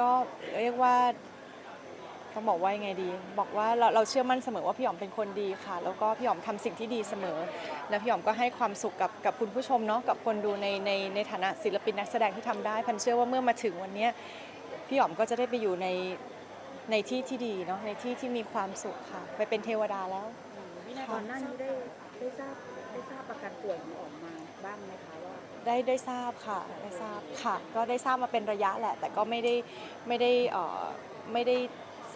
ก็เรียกว่าต้องบอกว่ายังไงดี บอกว่าเราเราเชื่อมั่นเสมอว่าพี่หอมเป็นคนดีค่ะ แล้วก็พี่หอมทำสิ่งที่ดีเสมอ และพี่หอมก็ให้ความสุขกับกับคุณผู้ชมเนาะกับคนดูในในในฐานะศิลปินนักแสดงที่ทำได้ พันเชื่อว่าเมื่อมาถึงวันนี้พี่หอมก็จะได้ไปอยู่ในในที่ที่ดีเนาะในที่ที่มีความสุขค่ะ ไปเป็นเทวดาแล้ว ก่อนหน้านี้ได้ได้ทราบได้ทราบประกันป่วยของออกมาบ้างไหมคะว่า ได้ได้ทราบค่ะได้ทราบค่ะ ก็ได้ทราบมาเป็นระยะแหละ แต่ก็ไม่ได้ไม่ได้เอ่อไม่ได้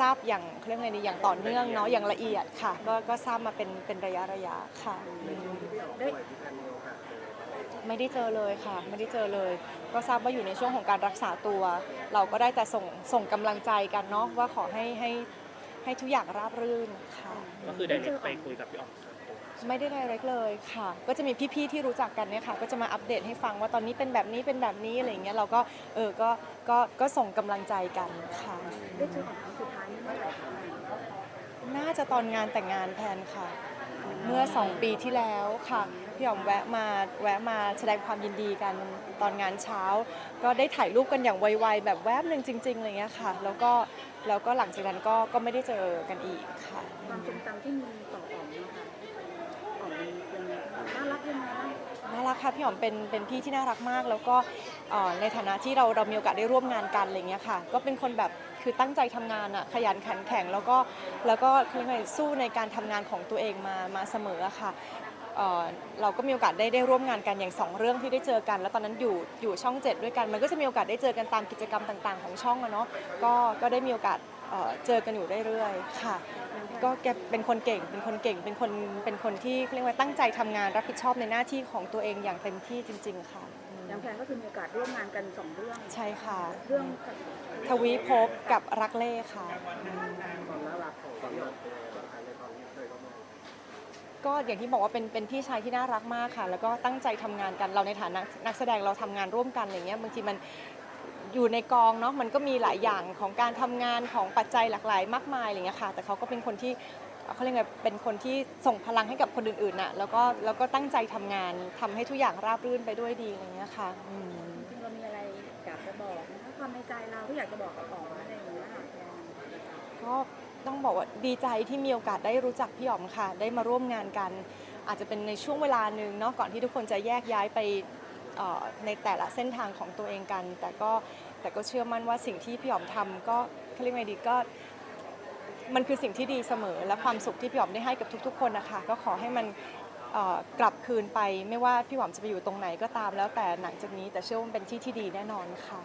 ทราบอย่างเขาเรียกไงดีอย่างต่อเนื่องเนาะอย่างละเอียดค่ะ ก็ก็ทราบมาเป็นเป็นระยะระยะค่ะอืมได้ไม่ได้เจอเลยค่ะ ไม่ได้เจอเลย ก็ทราบว่าอยู่ในช่วงของการรักษาตัว เราก็ได้แต่ส่งส่งกำลังใจกันเนาะว่าขอให้ให้ ให้ทุกอย่างราบรื่นค่ะ ก็คือได้ไปคุยกับพี่อ๋อมส่วนตัวไม่ได้ direct เลยค่ะ ก็จะมีพี่ๆที่รู้จักกันเนี่ยค่ะ ก็จะมาอัปเดตให้ฟังว่าตอนนี้เป็นแบบนี้เป็นแบบนี้อะไรอย่างเงี้ยเราก็เออก็ก็ก็ส่งกำลังใจกันค่ะ ได้เจอออกครั้งสุดท้ายนี่เมื่อไหร่คะน่าจะตอนงานแต่งงานแทนค่ะเมื่อ 2 ปีที่แล้วค่ะพี่หอมแวะมาแวะมาแสดงความยินดีกันตอนงานเช้า ก็ได้ถ่ายรูปกันอย่างไวๆแบบแวบหนึ่งจริงๆอะไรเงี้ยค่ะ แล้วก็แล้วก็หลังจากนั้นก็ก็ไม่ได้เจอกันอีกค่ะ ความทรงจำที่มีต่อออมนะคะออมันยังไงน่ารักยังไง ค่ะพี่หอมเป็นเป็นพี่ที่น่ารักมาก แล้วก็ในฐานะที่เราเรามีโอกาสได้ร่วมงานกันอะไรเงี้ยค่ะ ก็เป็นคนแบบคือตั้งใจทำงานอะขยันขันแข็งแล้วก็แล้วก็คือไงสู้ในการทำงานของตัวเองมามาเสมอค่ะเอ่อเราก็มีโอกาสได้ได้ร่วมงานกันอย่างสองเรื่องที่ได้เจอกัน แล้วตอนนั้นอยู่อยู่ช่องเจ็ดด้วยกัน มันก็จะมีโอกาสได้เจอกันตามกิจกรรมต่าง ๆ ของช่องอะเนาะก็ก็ได้มีโอกาส เอ่อเจอกันอยู่เรื่อยๆค่ะ ก็แกเป็นคนเก่ง เป็นคนเก่ง เป็นคน เป็นคนที่เรียกว่าตั้งใจทำงานรับผิดชอบในหน้าที่ของตัวเองอย่างเต็มที่จริง ๆ ค่ะอืมยังแพนก็คือมีโอกาสร่วมงานกันสองเรื่อง ใช่ค่ะ เรื่องกับทวีภพกับรักเล่ค่ะอืมความน่ารักของพี่อ๋อมก็อย่างที่บอกว่าเป็นเป็นพี่ชายที่น่ารักมากค่ะ แล้วก็ตั้งใจทำงานกันเราในฐานะนักแสดงเราทำงานร่วมกันอะไรเงี้ยบางทีมัน อยู่ในกองเนาะมันก็มีหลายอย่างของการทำงานของปัจจัยหลากหลายมากมายอะไรเงี้ยค่ะ แต่เขาก็เป็นคนที่เขาเรียกไงเป็นคนที่ส่งพลังให้กับคนอื่นๆน่ะแล้วก็แล้วก็ตั้งใจทำงานทำให้ทุกอย่างราบรื่นไปด้วยดีอะไรเงี้ยค่ะอืม จริงๆเรามีอะไรอยากจะบอกนะคะความในใจเราที่อยากจะบอกกับอ๋ออะไรอย่างเงี้ยค่ะแพนก็ต้องบอกว่าดีใจที่มีโอกาสได้รู้จักพี่อ๋อมค่ะ ได้มาร่วมงานกัน อาจจะเป็นในช่วงเวลาหนึ่งเนาะก่อนที่ทุกคนจะแยกย้ายไป ในแต่ละเส้นทางของตัวเองกัน แต่ก็แต่ก็เชื่อมั่นว่าสิ่งที่พี่หอมทำก็เขาเรียกไงดีก็มันคือสิ่งที่ดีเสมอ และความสุขที่พี่หอมได้ให้กับทุก ๆ คนนะคะ ก็ขอให้มันกลับคืนไปไม่ว่าพี่หอมจะไปอยู่ตรงไหนก็ตามแล้วแต่หลังจากนี้แต่เชื่อว่าเป็นที่ที่ดีแน่นอนค่ะ